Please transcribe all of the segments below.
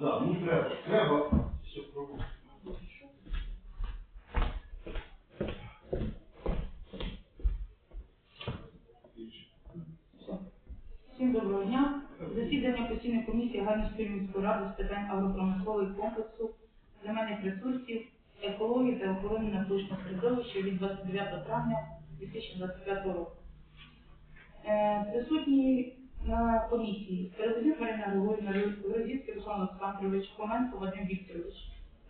Да, ну треба, треба. Все. Всім доброго дня. Засідання постійної комісії Галинської міської ради з питань агропромислового комплексу, земельних ресурсів, екології та охорони навколишнього середовища від 29 травня 2025 року. Е, Присутні на комісії Передовік Марина Григорівна, Розівський Руслан Олександрович, Коменко Вадим Вікторович.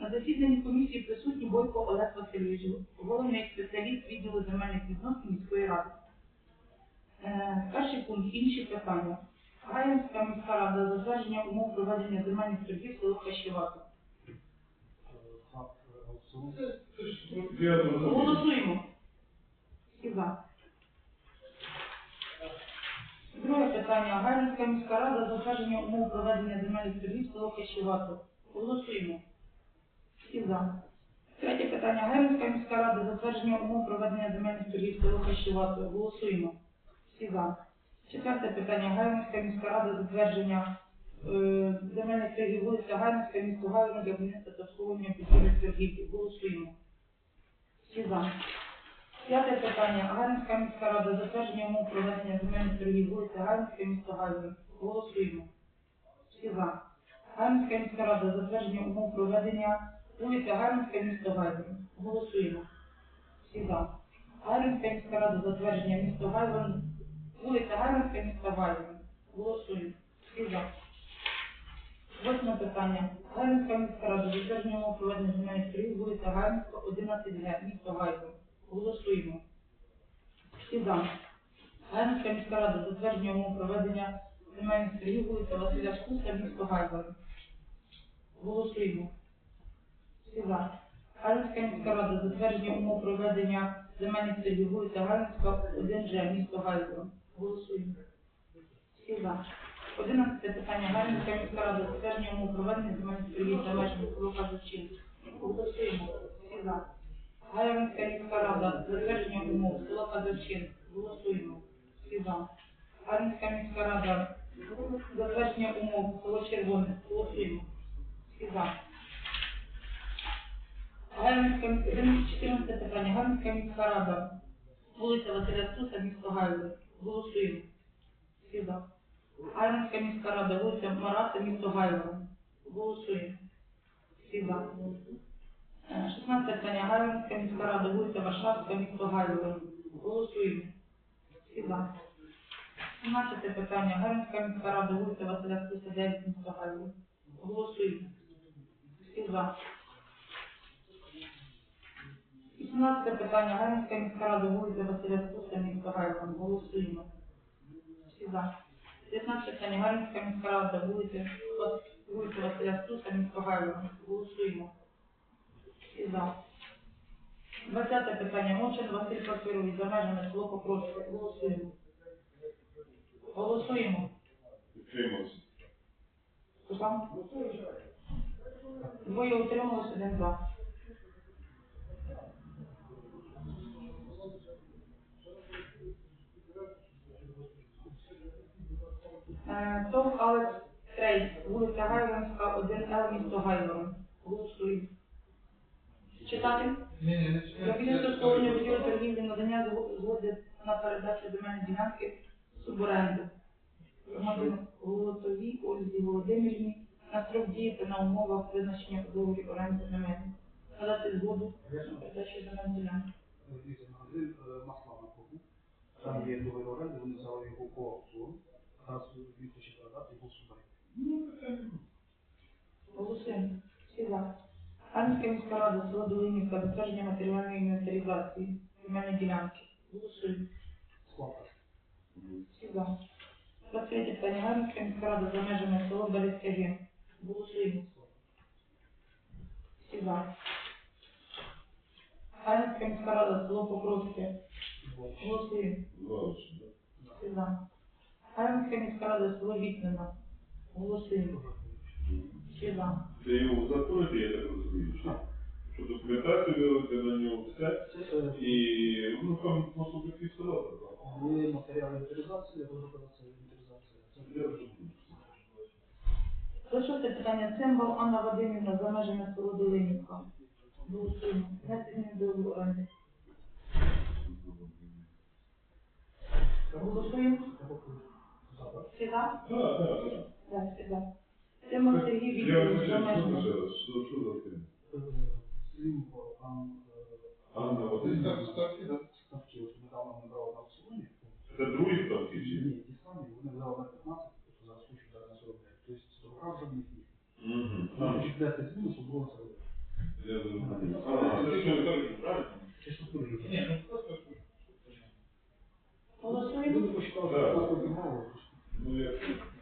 На засіданні комісії присутні Бойко Олег Васильович, головний спеціаліст відділу земельних відносин міської ради. Е, Перший пункт інші питання. Гаянська міська рада затвердження умов проведення земельних торгів село Хащевато. Голосуємо. Всі за. Друге питання. Гаянська міська рада затвердження умов проведення земельних торгів село Хащевато. Голосуємо. Всі за. Третє питання. Гаянська міська рада затвердження умов проведення земельних торгів село Хащевато. Голосуємо. Всі за. Четверте питання. Гаянська міська рада затвердження е, земельних торгів вулиця Гаянська, місто Гаївна для будівництва та обслуговування підземних торгівлі. Голосуємо. Всі за. П'яте питання. Гаянська міська рада затвердження умов проведення земельних торгів вулиця Гаянська, місто Гаївна. Голосуємо. Всі за. Гаянська міська рада затвердження умов проведення вулиця Гаянська, місто Гаївна. Голосуємо. Всі за. Гаянська міська рада затвердження місто Гаївна Вулиця Гармонська, місто Гайвин. Голосуємо. Всі за. Восьме питання. Гармонська міська рада затвердження умов проведення земельних торгів, вулиця Гармонська, 11 г, місто Гайвин. Голосуємо. Всі за. Гармонська міська рада затвердження умов проведення земельних торгів, вулиця Василя Скуса, місто Гайвин. Голосуємо. Всі за. Гармонська міська рада затвердження умов проведення земельних торгів, вулиця Гармонська, 1 Ж, місто Гайвин. Голосуємо. Всі за. Одинадцяте питання. Гармінська міська рада затвердження умов проведення земельних торгів за межами. Голосуємо. Всі за. Гармінська міська рада затвердження умов село Казачин. Голосуємо. Всі за. Гармінська міська рада затвердження умов село Червоне. Голосуємо. Всі за. Гармінська міська 14 питання. Гармінська міська рада. Вулиця Василя Стуса, місто Гайве. Голосуємо. Всі за. Гайвинська міська рада, вулиця Марата, місто Гайве. Голосуємо. Всі за. Е, 16 питання. Гайвинська міська рада, вулиця Варшавська, місто Гайве. Голосуємо. Всі за. 17 питання. Гайвинська міська рада, вулиця Василя Стуса, 9, місто Гайве. Голосуємо. Всі за. 18 питання. Галинська міська рада, вулиця Василя Стуса, місто Гайван. Голосуємо. Всі за. 19 питання. Галинська міська рада, вулиця, Василя Стуса, місто Гайван. Голосуємо. За. 20 питання. Мовчан Василь Паспірович, за межами село Покровське. Голосуємо. Голосуємо. Підтримався. Руслан? Двоє утрималось, один за. На умовах визначення у договорі оренди земель. Надати згоду на передачу земельної ділянки. Дивіться, магазин масла на кругу. Там є договір оренди, вони взяли його по аукціону. Зараз він хоче продати його суборенду. Голосуємо. Всі за. Анська міська рада, село Долинівка, затвердження матеріальної інвентаризації земельної ділянки. Голосуємо. Склад. Всі за. 23 питання. Ганська міська рада за межами село Березьке Г. Голосуємо. Всі за. Ганська міська рада, село Покровське. Голосуємо. За. Ганська міська рада, село Вітнина. Голосуємо. Всі за. Це його узаконити, я так розумію. що- Що документацію вивести на нього все. І ну там просто так. є матеріали інвентаризації, я буду казати, це інвентаризація. Це Я вже буду. шосте питання. Цимбал Анна Вадимівна за межами село Долинівка. Голосуємо. Внесення до оренди. Голосуємо. Всі за? Так, так, так. Так, всі за. Цимбал Сергій Вікторович за що межами. Що що за тим? Символ, там, Анна Вадимівна. ставки, ставки, ось недавно ми брали на аукціоні. Це другі ставки Ні, чи? ті самі, вони взяли на 15, тобто зараз хочуть дати на 45. Тобто, торгам вже в них є. Угу. Там хочуть дати зміну, щоб було на 49. Я зрозумів. А, це що так, правильно? Це ж тут дуже. Ні, ну просто Голосуємо. Люди посчитали, Так. що такого мало. Ну, я...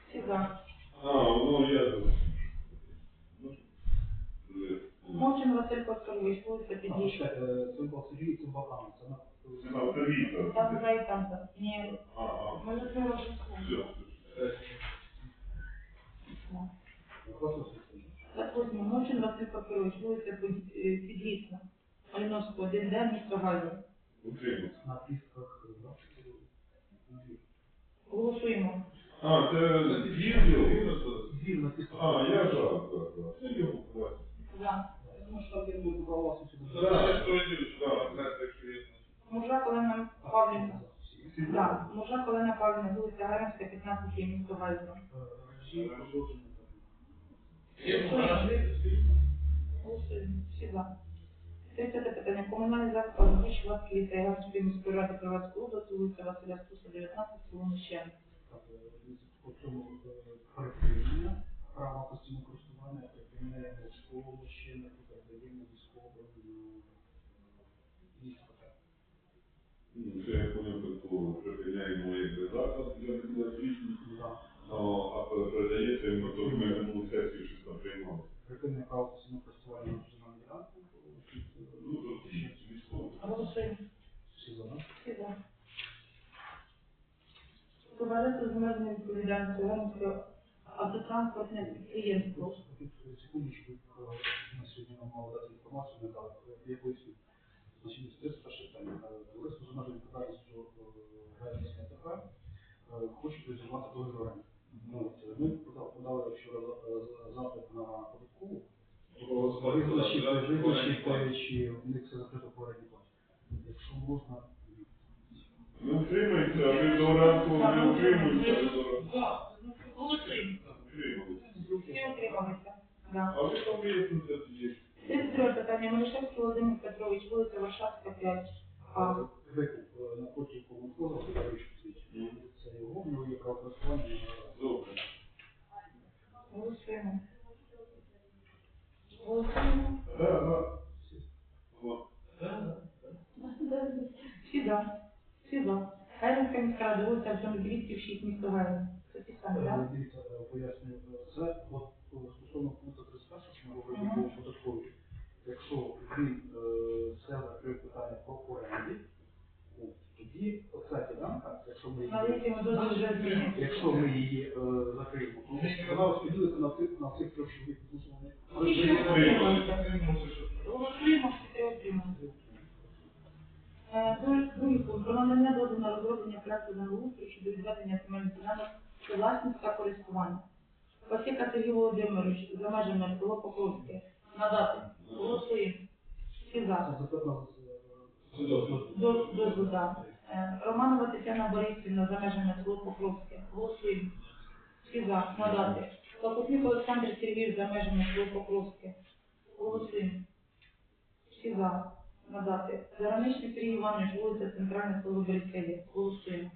Всі за. А, ну, я... Е, Мочин Василь Паскалович, вулиця Підійшла. Символ Сергій, Хана. Це на... Це. Там за і там. Ні, А, а, ми закрили вже слово. все. Так ось Мочин Василь Паскалович, вулиця Під- Підлісна. Малиновського, 1Д, місто. Утримуйся. На пісках, да? Голосуємо. А, це відділ? Двір. А, я так. Це його хватить. За. Тому що є. Мужа Олена Павлівна. Мужа Олена Павлівна, вулиця Гаремська, 15, місто Гайва. Голосуємо. Всі за. 30 питання. Комунальний заклад Гучвацький ліцей Гарської міської ради Кривацької області, вулиця Василя Стуса, 19, село Мещен. По цьому перепривнення права постійного користування припиняємо школу ще не передаємо військовим місто. Ну, Це як вони приколу припиняємо як заклад для медичних, а передається їм то ми минулу сесію щось там приймали. Припинення права постійного користування на державну ділянку. Ну, то ще військово. Голосуємо. Всі за. Всі за. Товариство з обмеженою відповідальністю автотранспортне підприємство. Просто секундочку, е, на сьогодні нам мало дати інформацію, не дали. Я поясню. Значить, це перше питання. Е, Товариство з обмеженою відповідальністю Вернівська ТП е, хочуть розірвати договір оренди. Ну, Ми подали- вчора за- за- запит на податкову. Визначити, визначити, чи в них все закрито по оренді платі. Якщо можна, Не утримуємося, а ви до ранку не утримуємося, а ви до ранку. Голосуємо. Утримуємося. Всі утрималися. А ви там є тоді. 32 питання. Малишевський Володимир Петрович, вулиця Варшавська, 5. А, викуп е, на коті комунфозу, це його, в нього є право користування. на- Добре. Голосуємо. Голосуємо. Так, так. О, Всі за. Всі за. Гайденська міська рада, вулиця Автомобілістів, 6, місто Гайден. Це ті самі, Е, так? Дивіться, е, пояснюю, е, це от Пасіка Сергій Володимирович за межами село Покровське. Надати. Голосуємо. Всі за. запит нас е, До- Романова Тетяна Борисівна за межами село Покровське. Голосуємо. Всі за. Надати. Лопотник Олександр Сергійович за межами село Покровське. Голосуємо. Всі за. Надати. Зараничний Сергій Іванович, вулиця Центральна, село Берестелі. Голосуємо.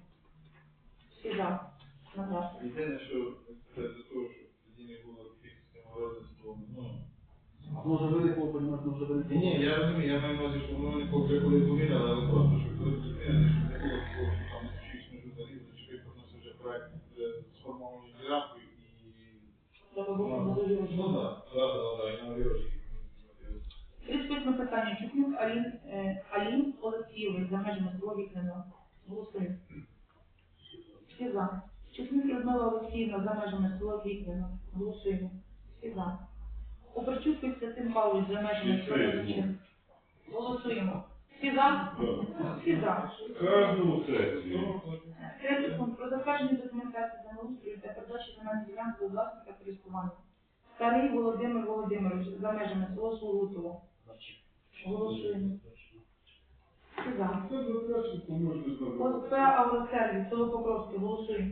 Всі за. Надати. Єдине, що це для того, тоді не було якихось розмовлень. Ну, Воно вже виникло, понімаєш, воно вже виникло. ні, ні, я розумію, я маю на увазі, що воно не коли коли змінили, але просто, щоб коли змінили, щоб не було такого, що там чиїсь межу зарізали, чи виконався вже проект вже сформованою ділянкою і... Ну, так, так, так, так, і на вірочки. 38 питання. Чухнюк Алін, е, Алін Олексійович за межами село Вікнено. Голосуємо. Всі за. Чухнюк Людмила Олексіївна за межами село Вікнено. Голосуємо. Всі за. Оперчук Костянтин Павлович за межами село Вікнено. Голосуємо. Всі за? Всі за. Кожну сесію. Третій пункт про затвердження документації землеустрою та передачі земельної ділянки у власника користування. Старий Володимир Володимирович за межами село Сургутово. Голосуємо. Всі за. Це можна. Агросервіс, село Покровське, голосуємо.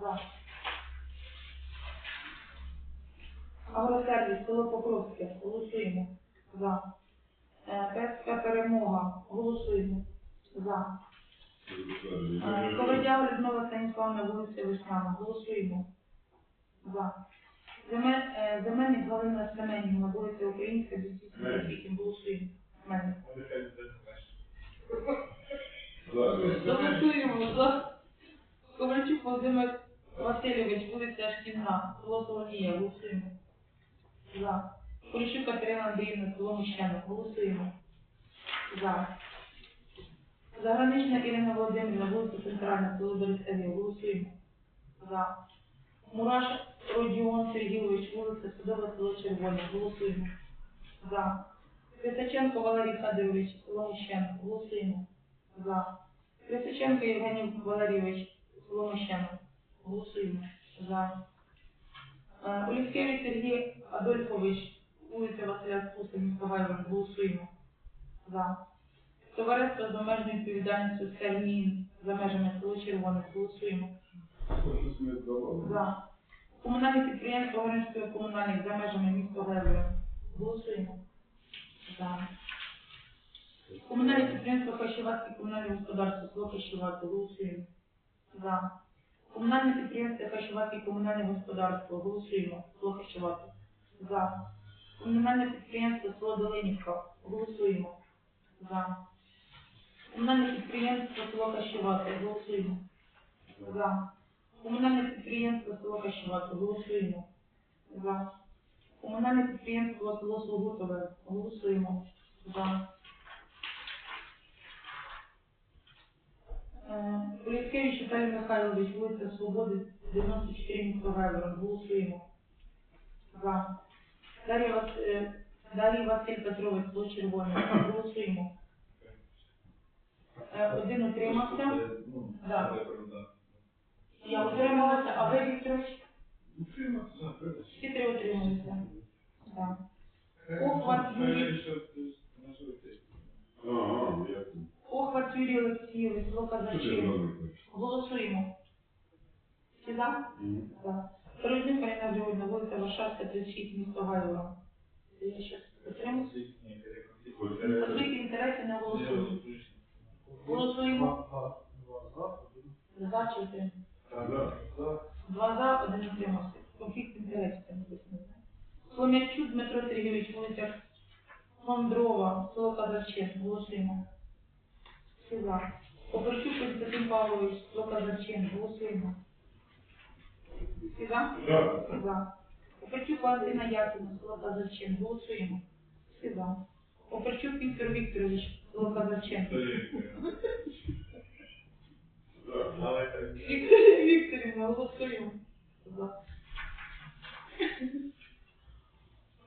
За. Агросервіс, село Покровське, голосуємо. За. Е, ПСК Перемога, голосуємо. За. Е, Ковальдява Людмила Станіславна, вулиця Весняна, голосуємо. За. Земель, е, Земельник Галина Семенівна, вулиця Українська, 278, голосуємо. Семенник. Голосуємо за Ковальчук Володимир Васильович, вулиця Шкільна, село Соломія, голосуємо. За. Поліщук Катерина Андріївна, село Міщенок, голосуємо. За. Загранична Ірина Володимирівна, вулиця Центральна, село Борисеві, голосуємо. За. Мураш Родіон Сергійович, вулиця Судова, село Червоне, голосуємо. За. Крисаченко Валерій Федорович, село Міщенок, голосуємо. За. Крисиченко Євгеній Валерійович, село Мещано. Голосуємо. За. Е, Олівкевич Сергій Адольфович, вулиця Василя Спуса, місто Гайвер. Голосуємо. За. Товариство з обмеженою відповідальністю Сермін за межами село Червоне. Голосуємо. За. Комунальне підприємство Горинської комунальних за межами міста Гайвер. Голосуємо. За. Комунальне підприємство Хащевацьке комунальне господарство село Хащевати. Голосуємо. За. Комунальне підприємство Хащевацьке комунальне господарство. Голосуємо. Село Хащевати. За. Комунальне підприємство село Долинівка. Голосуємо. За. Комунальне підприємство село Хащевати. Голосуємо. За. Комунальне підприємство село Хащевати. Голосуємо. За. Комунальне підприємство село Слугутове. Голосуємо. За. Е, Поліцкевич Віталій Михайлович, вулиця Свободи, 94 місто Гайворон. Голосуємо. За. Дар'я Вас... е, Дар'я Василь Петрович, село Червоне. Голосуємо. Е, Один утримався. Да. Я утрималася, а ви, Вікторович? Всі три утрималися. Так. Охват Юрій, Ага, я Охват Юрій Олексійович, село зробив? Голосуємо. Всі за? За. Так. Передник Марина Григорівна, вулиця Варшавська, 36, місто Гайворон. Я ще отримав. Конфлікт інтересів не голосуємо. Голосуємо. За чи один? Да. Два за, один утримався. Конфлікт інтересів там написано. Хомячук Дмитро Сергійович, вулиця Хондрова, село Казарче. Голосуємо. Всі за. Оперчук Константин Павлович, село Казарче. Голосуємо. Всі за? Да. За. Оперчук Валентина Яківна, село Казарче. Голосуємо. Всі за. Оперчук Віктор Вікторович, село Казарче. Да. Вікторівна, голосуємо. За.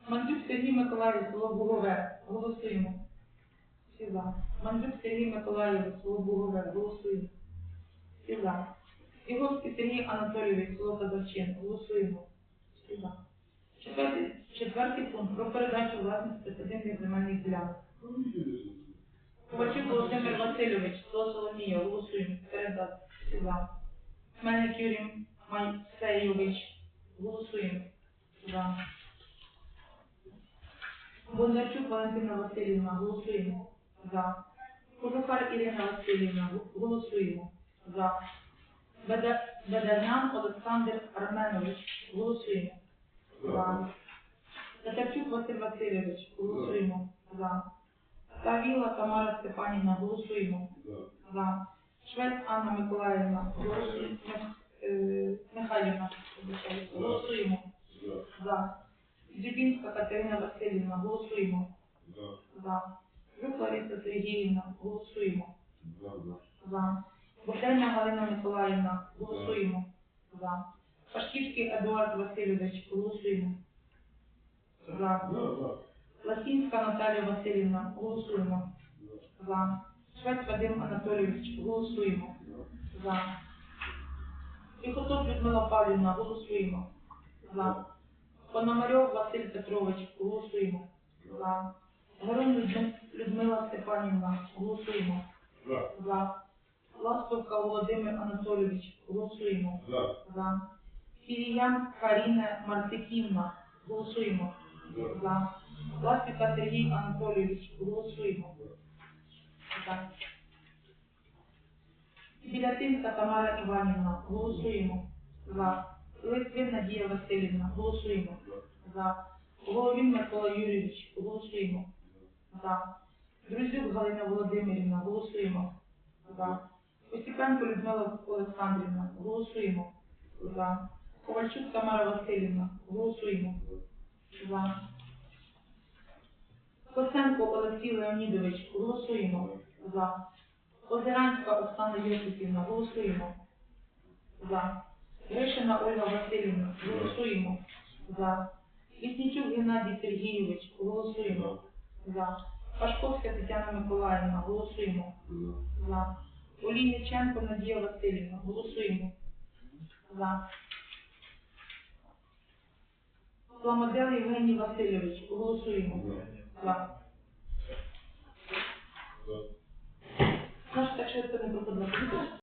Мандюк Сергій Миколаївич, село Бугове. Голосуємо. Всі за. Мандюк Сергій Миколаївич, село Бугове. Голосуємо. Всі за. Ігорський Сергій Анатолійович, село Казарчин. Голосуємо. Четвертий, четвертий пункт про передачу власності присадибних земельних ділянок. Ковальчук Володимир Васильович, село Соломія, голосуємо. Передати. За. Мельник Юрій Майсейович, голосуємо. За. Бондарчук Валентина Васильівна, голосуємо. За. Кожухар Ірина Васильівна, голосуємо. За. Беда- Бедарнян Олександр Арменович, голосуємо. За. Татарчук Василь Васильович, голосуємо. За. Савіла Тамара Степанівна, голосуємо. За. Швець Анна Миколаївна. Е, Михайлівна, голосуємо. За. Дзюбінська Катерина Васильівна, голосуємо. За. Лариса Сергіївна, голосуємо. За. Богдана Галина Миколаївна, голосуємо. За. Пашківський Едуард Васильович, голосуємо. За. Ласінська Наталія Васильівна, голосуємо. За. Швець Вадим Анатолійович, голосуємо. За. Піхоток Людмила Павлівна, голосуємо. За. Пономарьов Василь Петрович. Голосуємо. За. Герон Людмила Степанівна. Голосуємо. За. Ластовка Володимир Анатолійович. Голосуємо. За. За. Фіріян Каріна Мартиківна. Голосуємо. За. Ластівка Сергій Анатолійович. Голосуємо. За. Білятинська Тамара Іванівна. Голосуємо. За. Литвин Надія Васильівна. Голосуємо. За. Головін Микола Юрійович. Голосуємо. За. Друзюк Галина Володимирівна. Голосуємо. За. Осіпенко Людмила Олександрівна. Голосуємо. За. Ковальчук Тамара Васильівна. Голосуємо. За. Коценко Олексій Леонідович. Голосуємо. За. Озеранська Оксана Йосипівна. Голосуємо. За. Гришина Ольга Васильівна. Голосуємо. За. Ліснічук Геннадій Сергійович. Голосуємо. За. Пашковська Тетяна Миколаївна. Голосуємо. За. Олійниченко Надія Васильівна. Голосуємо. За. Сламодел Євгеній Васильович. Голосуємо. За. За. Наш так швидко не проходила.